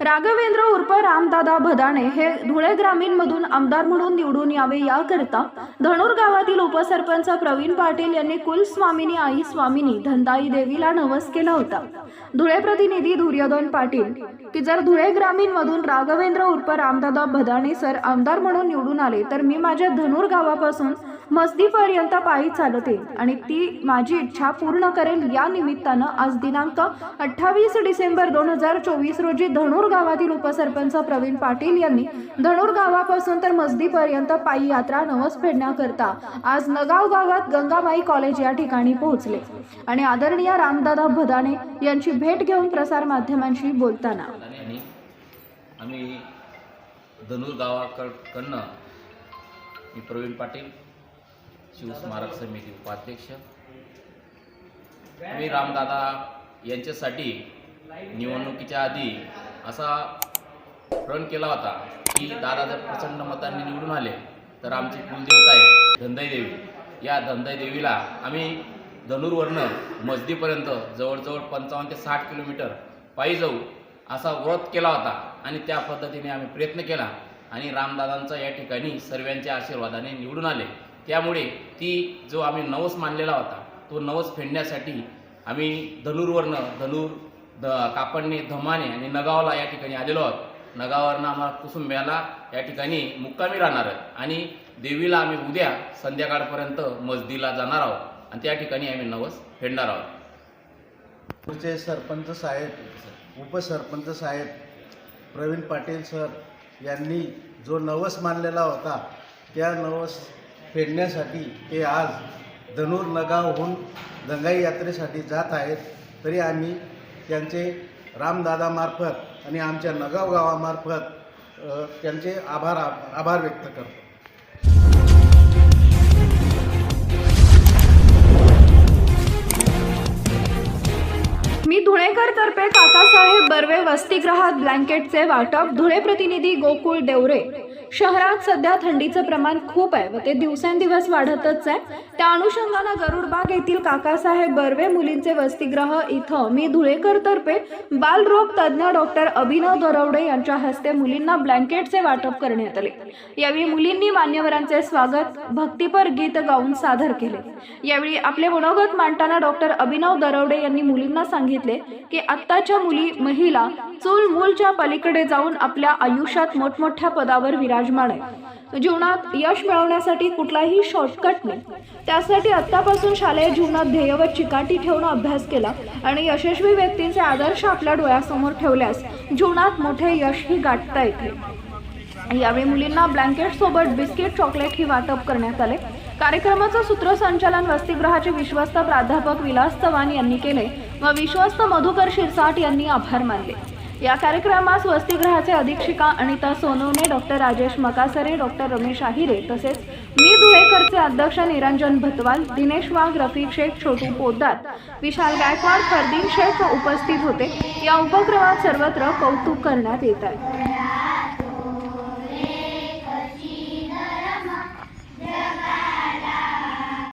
राघवेंद्र उर्फ रामदादा भदाणे हे धुळे ग्रामीणमधून आमदार म्हणून निवडून यावे याकरता धणूर गावातील उपसरपंच प्रवीण पाटील यांनी कुलस्वामिनी आई स्वामिनी धनदाई देवीला नवस केला होता. धुळे प्रतिनिधी दुर्योधन पाटील की जर धुळे ग्रामीणमधून राघवेंद्र उर्फ रामदादा भदाणे सर आमदार म्हणून निवडून आले तर मी माझ्या धनूर गावापासून मस्तीपर्यंत पायी चालत आणि ती माझी इच्छा पूर्ण करेल या निमित्तानं आज दिनांक अठ्ठावीस डिसेंबर दोन हजार चोवीस रोजी धणूर गावातील उपसरपंच प्रवीण पाटील यांनी धणूर गावापासून तर मस्दीपर्यंत पायी यात्रा नवस फेडण्याकरता आज नगाव गावात गंगामाई कॉलेज या ठिकाणी पोहोचले. आणि आदरणीय रामदादा भदाणे यांची भेट घेऊन प्रसार माध्यमांशी बोलताना. आम्ही धनूर गावाकडनं मी प्रवीण पाटील शिवस्मारक समिती उपाध्यक्ष. मी रामदादा यांच्यासाठी निवडणुकीच्या आधी असा प्रण केला होता की दादा जर प्रचंड मतांनी निवडून आले तर आमची कुलदेवता आहे धंदाई देवी या धंदाई देवीला आम्ही धनुरवरनं मस्दीपर्यंत जवळजवळ पंचावन्न ते साठ किलोमीटर पायी जाऊ असा व्रत केला होता आणि त्या पद्धतीने आम्ही प्रयत्न केला आणि रामदादांचा या ठिकाणी सर्वांच्या आशीर्वादाने निवडून आले. त्यामुळे ती जो आम्ही नवस मानलेला होता तो नवस फेडण्यासाठी आम्ही धनुरवरनं धनुर ध कापडणे धमाने आणि नगावला या ठिकाणी आलेलो आहोत. नगावरनं आम्हाला कुसुंब्याला या ठिकाणी मुक्कामी राहणार आहे आणि देवीला आम्ही उद्या संध्याकाळपर्यंत मस्दीला जाणार आहोत आणि त्या ठिकाणी आम्ही नवस फेडणार आहोत. पुढचे सरपंच साहेब उपसरपंच साहेब प्रवीण पाटील सर यांनी जो नवस मानलेला होता त्या नवस फेडण्यासाठी ते आज धनूर नगावहून दंगाई यात्रेसाठी जात आहेत. तरी आम्ही त्यांचे रामदादामार्फत आणि आमच्या नगाव गावामार्फत त्यांचे आभार आभार व्यक्त करतो. मी धुळेकर तर्फे काकासाहेब बर्वे वसतिगृहात ब्लँकेटचे वाटप धुळे प्रतिनिधी गोकुळ देवरे शहरात सध्या थंडीचं प्रमाण खूप आहे व ते दिवसेंदिवस वाढतच आहे. त्या अनुषंगानं गरुडबाग येथील काकासाहेब बर्वे मुलींचे वसतिगृह इथं मी धुळेकर तर्फे बालरोग तज्ज्ञ डॉक्टर अभिनव दरवडे यांच्या हस्ते मुलींना ब्लँकेटचे वाटप करण्यात आले. यावेळी मुलींनी मान्यवरांचे स्वागत भक्तिपर गीत गाऊन सादर केले. यावेळी आपले मनोगत मांडताना डॉक्टर अभिनव दरवडे यांनी मुलींना सांगितले की आत्ताच्या मुली महिला चूल मूलच्या पलीकडे जाऊन आपल्या आयुष्यात मोठमोठ्या पदावर विराजमान आहे जीवनात यश मिळवण्यासाठी कुठलाही शॉर्टकट नाही. त्यासाठी आत्तापासून शालेय जीवनात ध्येय व चिकाटी ठेवून अभ्यास केला आणि यशस्वी व्यक्तींचे आदर्श आपल्या डोळ्यासमोर ठेवल्यास जीवनात मोठे यशही गाठता येते. यावेळी मुलींना ब्लँकेट सोबत बिस्किट चॉकलेट ही वाटप करण्यात आले. कार्यक्रमाचं सूत्रसंचालन वसतिगृहाचे विश्वस्त प्राध्यापक विलास चव्हाण यांनी केले व विश्वस्त मधुकर शिरसाट यांनी आभार मानले. या कार्यक्रमास वसतिगृहाचे अधीक्षिका अनिता सोनवणे डॉक्टर राजेश मकासरे डॉक्टर रमेश आहिरे तसेच मी धुळेकरचे अध्यक्ष निरंजन भतवाल दिनेश वाघ रफिक शेख छोटू पोद्दार विशाल गायकवाड फरदीन शेख उपस्थित होते. या उपक्रमात सर्वत्र कौतुक करण्यात येत आहे.